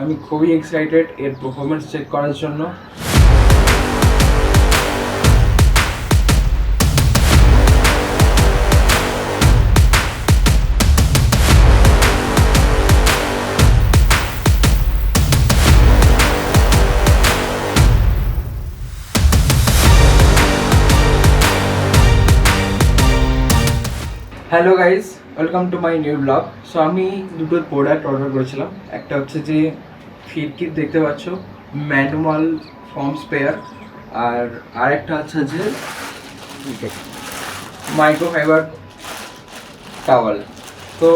আমি খুবই এক্সাইটেড এর পারফরমেন্স চেক করার জন্য। Hello guys welcome to my new blog so আমি দুটো প্রোডাক্ট অর্ডার করেছিলাম। একটা হচ্ছে যে ফিরকিট দেখতে পাচ্ছ ম্যানুয়াল ফর্ম স্পেয়ার আর আরেকটা হচ্ছে যে মাইক্রোফাইবার টাওয়াল তো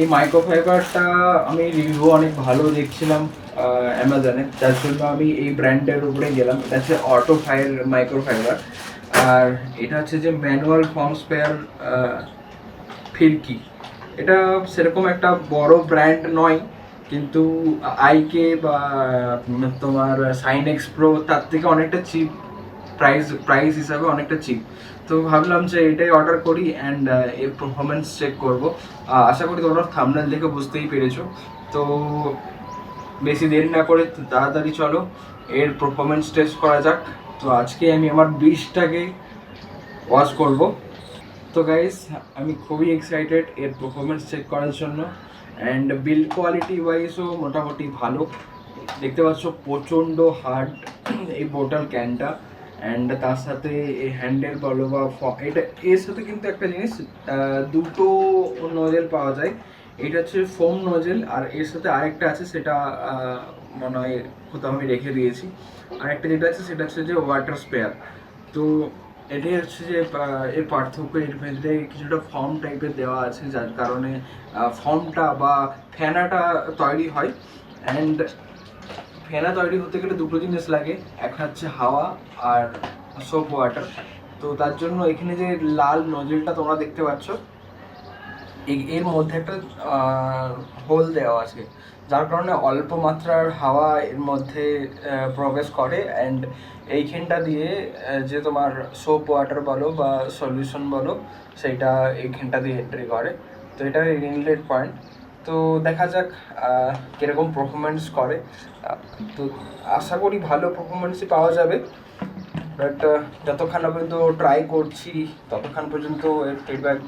এই মাইক্রোফাইবারটা আমি রিভিউ অনেক ভালো দেখছিলাম অ্যামাজনে যার জন্য আমি এই ব্র্যান্ডের উপরে গেলাম। এটা হচ্ছে অটো ফায়ার মাইক্রোফাইবার আর এটা হচ্ছে যে ম্যানুয়াল ফর্ম স্পেয়ার ফিরকি এটা সেরকম একটা বড় ব্র্যান্ড নয়, কিন্তু আইকে বা তোমার সাইনেক্স প্রো তার থেকে অনেকটা চিপ, প্রাইস প্রাইস হিসাবে অনেকটা চিপ। তো ভাবলাম যে এটাই অর্ডার করি অ্যান্ড এর পারফরমেন্স চেক করব। আশা করি তোমরা থামনেল দেখে বুঝতেই পেরেছ। তো বেশি দেরি না করে তাড়াতাড়ি চলো, এর পারফরমেন্স টেস্ট করা যাক। তো আজকে আমি আমার বিশটাকে ওয়াশ করব। তো গাইস আমি খুবই এক্সাইটেড এর পারফরমেন্স চেক করার জন্য অ্যান্ড বিল্ড কোয়ালিটি ওয়াইজও মোটামুটি ভালো। দেখতে পাচ্ছ প্রচণ্ড হার্ড এই বোটাল ক্যানটা অ্যান্ড তার সাথে এই হ্যান্ডেল বলো বা এটা, এর সাথে কিন্তু একটা জিনিস দুটো নজেল পাওয়া যায়। এটা হচ্ছে ফোম নজেল আর এর সাথে আরেকটা আছে সেটা মনে হয় কোথাও আমি রেখে দিয়েছি। আরেকটা যেটা আছে সেটা হচ্ছে যে ওয়াটার স্পেয়ার তো এটাই হচ্ছে যে এর পার্থক্য, এর ভেতরে কিছুটা ফর্ম টাইপের দেওয়া আছে, যার কারণে ফর্মটা বা ফেনাটা তৈরি হয়। অ্যান্ড ফেনা তৈরি হতে গেলে দুটো জিনিস লাগে একটা হচ্ছে হাওয়া আর সোপ ওয়াটার তো তার জন্য এখানে যে লাল নজলটা তোমরা দেখতে পাচ্ছ এর মধ্যে একটা হোল দেওয়া আছে। যার কারণে অল্প মাত্রার হাওয়া এর মধ্যে প্রবেশ করে অ্যান্ড এইখানটা দিয়ে যে তোমার সোপ ওয়াটার বলো বা সলিউশন বলো, সেইটা এইখানটা দিয়ে এন্ট্রি করে। তো এটা ইনলেট পয়েন্ট তো দেখা যাক কীরকম পারফরমেন্স করে। তো আশা করি ভালো পারফরমেন্সই পাওয়া যাবে। বাট যতক্ষণ না পর্যন্ত ট্রাই করছি, ততক্ষণ পর্যন্ত এর ফিডব্যাক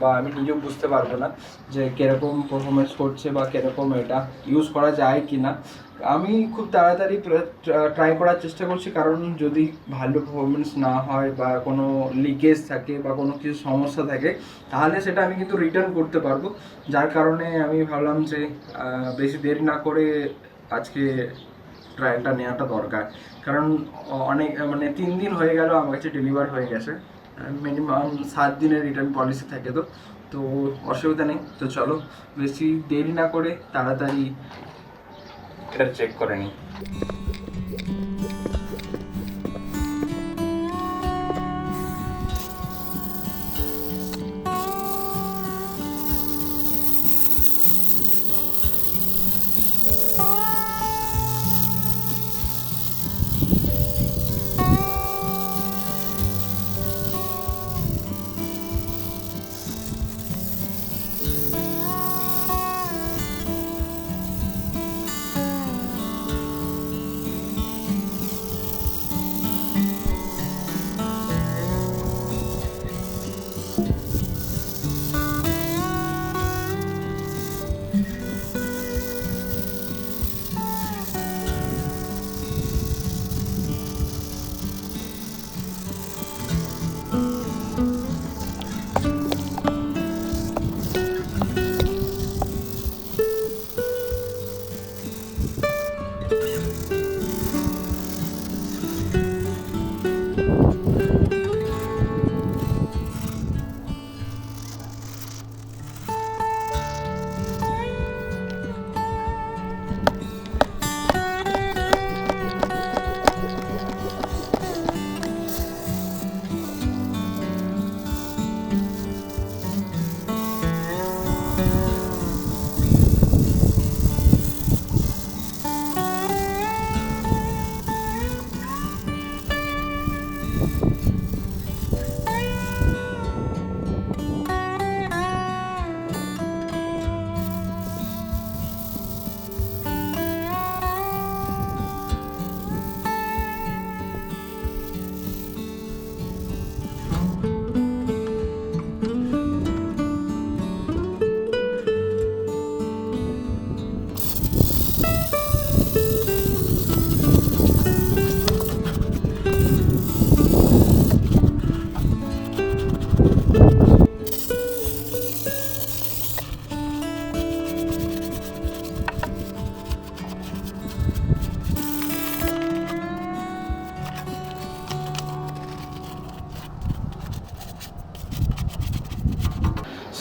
বা আমি নিজেও বুঝতে পারব না যে কীরকম পারফরমেন্স করছে বা কীরকম এটা ইউজ করা যায় কি না আমি খুব তাড়াতাড়ি ট্রাই করার চেষ্টা করছি। কারণ যদি ভালো পারফরমেন্স না হয় বা কোনো লিকেজ থাকে বা কোনো কিছু সমস্যা থাকে, তাহলে সেটা আমি কিন্তু রিটার্ন করতে পারব। যার কারণে আমি ভাবলাম যে বেশি দেরি না করে আজকে ট্রায়ালটা নেওয়াটা দরকার। কারণ অনেক মানে তিন দিন হয়ে গেল আমার কাছে ডেলিভার হয়ে গেছে। মিনিমাম সাত দিনের রিটার্ন পলিসি থাকে তো। তো অসুবিধা নেই। তো চলো, বেশি দেরি না করে তাড়াতাড়ি এটা চেক করে নিই।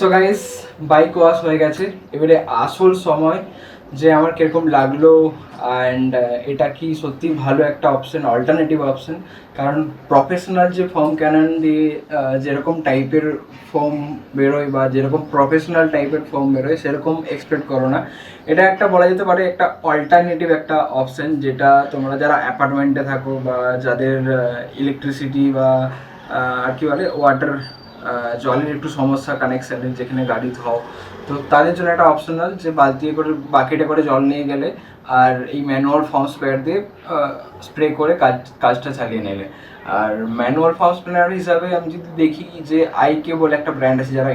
সো গাইস বাইক ওয়াশ হয়ে গেছে। এবারে আসল সময় যে আমার কীরকম লাগল অ্যান্ড এটা কি সত্যি ভালো একটা অপশন অল্টারনেটিভ অপশন কারণ প্রফেশনাল যে ফর্ম ক্যানন দিয়ে যেরকম টাইপের ফর্ম বেরোয় বা যেরকম প্রফেশনাল টাইপের ফর্ম বেরোয়, সেরকম এক্সপেক্ট করো না। এটা একটা বলা যেতে পারে একটা অল্টারনেটিভ একটা অপশন যেটা তোমরা যারা অ্যাপার্টমেন্টে থাকো বা যাদের ইলেকট্রিসিটি বা আর কি বলে ওয়াটার জলের একটু সমস্যা কানেকশানের যেখানে গাড়ি ধোও তো তাদের জন্য একটা অপশনাল যে বালতি করে, বাকেটে করে জল নিয়ে গেলে আর এই ম্যানুয়াল ফর্ম স্প্রেয়ার দিয়ে স্প্রে করে কাজ, কাজটা চালিয়ে নেবে আর ম্যানুয়াল ফর্ম স্প্রেয়ার হিসাবে আমি যদি দেখি যে আইকে বলে একটা ব্র্যান্ড আছে, যারা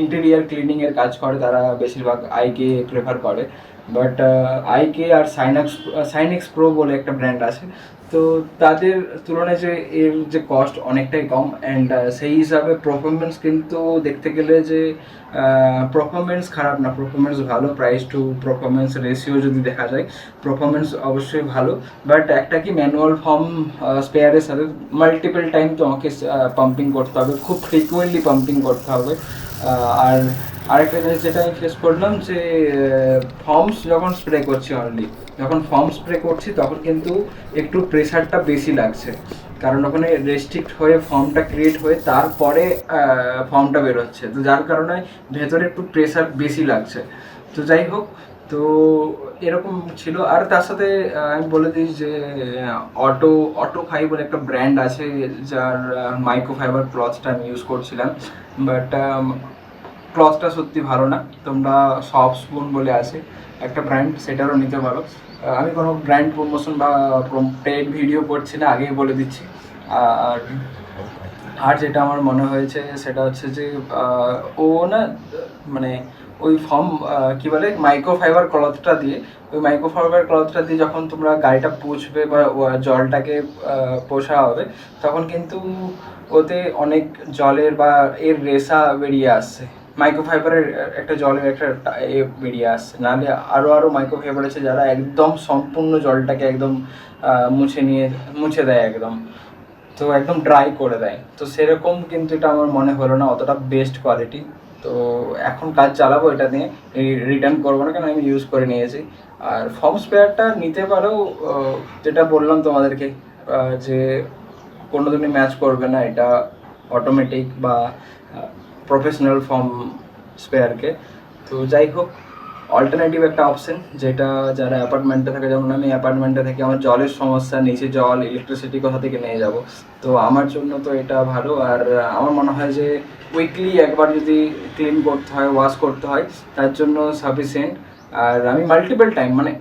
ইন্টেরিয়ার ক্লিনিংয়ের কাজ করে, তারা বেশিরভাগ আইকে প্রেফার করে। বাট আইকে আর সাইনাক্স সাইনেক্স প্রো বলে একটা ব্র্যান্ড আছে। তো তাদের তুলনায় যে এর যে কস্ট অনেকটাই কম অ্যান্ড সেই হিসাবে পারফরমেন্স কিন্তু দেখতে গেলে যে পারফরমেন্স খারাপ না পারফরমেন্স ভালো প্রাইস টু পারফরমেন্স রেশিও যদি দেখা যায় পারফরমেন্স অবশ্যই ভালো। বাট একটা কি ম্যানুয়াল ফর্ম স্পেয়ারের সাথে মাল্টিপল টাইম তোমাকে পাম্পিং করতে হবে, খুব ফ্রিকুয়েন্টলি পাম্পিং করতে হবে। আর আরেকটা জিনিস যেটা আমি ফেস করলাম যে ফর্মস যখন স্প্রে করছি অনলি যখন ফর্ম স্প্রে করছি তখন কিন্তু একটু প্রেশারটা বেশি লাগছে। কারণ ওখানে রেস্ট্রিক্ট হয়ে ফর্মটা ক্রিয়েট হয়ে তারপরে ফর্মটা বেরোচ্ছে। তো যার কারণে ভেতরে একটু প্রেশার বেশি লাগছে। তো যাই হোক, তো এরকম ছিল। আর তার সাথে আমি বলে দিই যে অটো অটো ফাই বলে একটা ব্র্যান্ড আছে, যার মাইক্রো ফাইবার ক্লথটা আমি ইউজ করছিলাম। বাট ক্লথটা সত্যি ভালো না। তোমরা সফট স্পুন বলে আছে। একটা ব্র্যান্ড সেটারও নিতে পারো। আমি কোনো ব্র্যান্ড প্রমোশন বা পেড ভিডিও করছি না, আগেই বলে দিচ্ছি। আর আর যেটা আমার মনে হয়েছে, সেটা হচ্ছে যে ও না মানে ওই ফর্ম কি বলে মাইক্রো ফাইবার ক্লথটা দিয়ে, ওই মাইক্রো ফাইবার ক্লথটা দিয়ে যখন তোমরা গাড়িটা পুষবে বা জলটাকে পোষা হবে, তখন কিন্তু ওতে অনেক জলের বা এর রেসা বেরিয়ে আসছে। মাইক্রো ফাইবারের একটা জলের একটা বেরিয়ে আসছে। নাহলে আরও আরও মাইক্রোফাইবার আছে যারা একদম সম্পূর্ণ জলটাকে একদম মুছে নিয়ে, মুছে দেয় একদম। তো একদম ড্রাই করে দেয়। তো সেরকম কিন্তু এটা আমার মনে হলো না, অতটা বেস্ট কোয়ালিটি তো এখন কাজ চালাবো এটা নিয়ে রিটার্ন করব না কেন, আমি ইউজ করে নিয়েছি। আর ফর্ম স্পেয়ারটা নিতে পারো যেটা বললাম তোমাদেরকে যে কোনো দিনই ম্যাচ করবে না, এটা অটোমেটিক বা প্রফেশনাল ফর্ম স্পেয়ারকে তো যাই হোক অল্টারনেটিভ একটা অপশন যেটা যারা অ্যাপার্টমেন্টে থাকে, যেমন আমি অ্যাপার্টমেন্টে থাকি, আমার জলের সমস্যা, নিচে জল ইলেকট্রিসিটি কোথা থেকে নিয়ে যাব? তো আমার জন্য তো এটা ভালো। আর আমার মনে হয় যে উইকলি একবার যদি ক্লিন করতে হয় ওয়াশ করতে হয়, তার জন্য সাফিসিয়েন্ট আর আমি মাল্টিপল টাইম মানে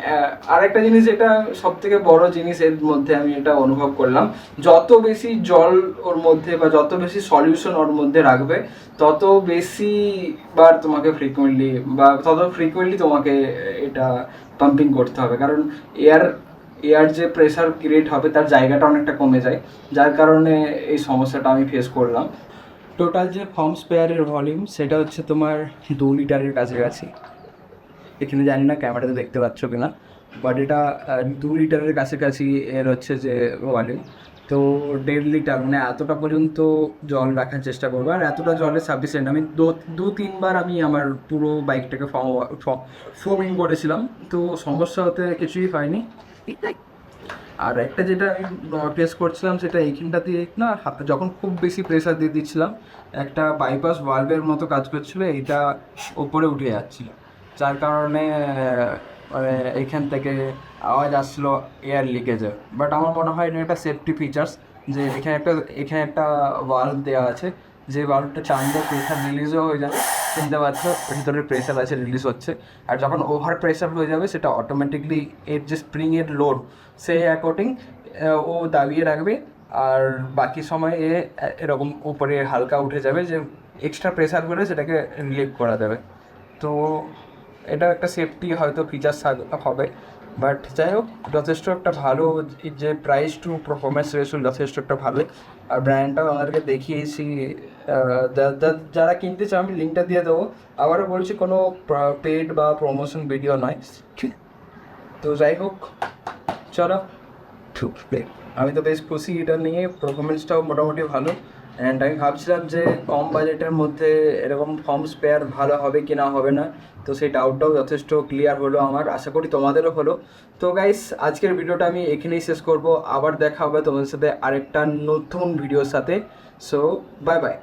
আর একটা জিনিস যেটা সব থেকে বড় জিনিস এর মধ্যে আমি এটা অনুভব করলাম, যত বেশি জল ওর মধ্যে বা যত বেশি সলিউশন ওর মধ্যে রাখবে, তত বেশি বার তোমাকে ফ্রিকুয়েন্টলি বা তত ফ্রিকুয়েন্টলি তোমাকে এটা পাম্পিং করতে হবে। কারণ এয়ার এয়ার যে প্রেসার ক্রিয়েট হবে তার জায়গাটা অনেকটা কমে যায়, যার কারণে এই সমস্যাটা আমি ফেস করলাম। টোটাল যে ফর্ম স্পেয়ারের ভলিউম সেটা হচ্ছে তোমার দু লিটারের কাছাকাছি। এখানে জানি না ক্যামেরাতে দেখতে পাচ্ছ কিনা বাট এটা দু লিটারের কাছাকাছি এর হচ্ছে যে ভলিউম তো দেড় লিটার মানে এতটা পর্যন্ত জল রাখার চেষ্টা করব, আর এতটা জলের সাফিসিয়েন্ট আমি দু তিনবার আমি আমার পুরো বাইকটাকে ফোমিং করেছিলাম, তো সমস্যা হতে কিছুই হয়নি। আর একটা যেটা আমি ফেস করছিলাম, সেটা এইখানটা দিয়ে না হাতে যখন খুব বেশি প্রেসার দিয়ে দিচ্ছিলাম, একটা বাইপাস ভালভের মতো কাজ করছিল, এইটা ওপরে উঠে যাচ্ছিল। যার কারণে মানে এইখান থেকে আওয়াজ আসছিল এয়ার লিকেজে বাট আমার মনে হয় এটা একটা সেফটি ফিচার্স যে এখানে একটা এখানে একটা ভাল্ভ দেওয়া আছে, যে ভাল্বটা টানলে প্রেশার রিলিজও হয়ে যাবে শুনতে পাচ্ছ? ভিতরে প্রেশার আছে রিলিজ হচ্ছে। আর যখন ওভার প্রেশার হয়ে যাবে, সেটা অটোমেটিকলি এর যে স্প্রিংয়ের লোড সেই অ্যাকর্ডিং ও দাবিয়ে রাখবে। আর বাকি সময় এ এরকম উপরে হালকা উঠে যাবে যে এক্সট্রা প্রেশার করে সেটাকে রিলিভ করা দেবে তো এটা একটা সেফটি হয়তো ফিচার্স হবে বাট যাই হোক, যথেষ্ট একটা ভালো যে প্রাইস টু পারফরমেন্স রেশন যথেষ্ট একটা ভালো আর ব্র্যান্ডটাও আমাদেরকে দেখিয়েছি যারা কিনতে চাও আমি লিঙ্কটা দিয়ে দেবো। আবারও বলছি, কোনো পেড বা প্রমোশন ভিডিও নয়। তো যাই হোক, চলো আমি তো বেশ খুশি এটা নিয়ে পারফরমেন্সটাও মোটামুটি ভালো। অ্যান্ড আমি ভাবছিলাম যে কম বাজেটের মধ্যে এরকম ফর্ম স্পেয়ার ভালো হবে কি না হবে না, তো সেই ডাউটটাও যথেষ্ট ক্লিয়ার হলো আমার। আশা করি তোমাদেরও হলো। তো গাইস আজকের ভিডিওটা আমি এখানেই শেষ করব। আবার দেখা হবে তোমাদের সাথে আরেকটা নতুন ভিডিওর সাথে। So bye bye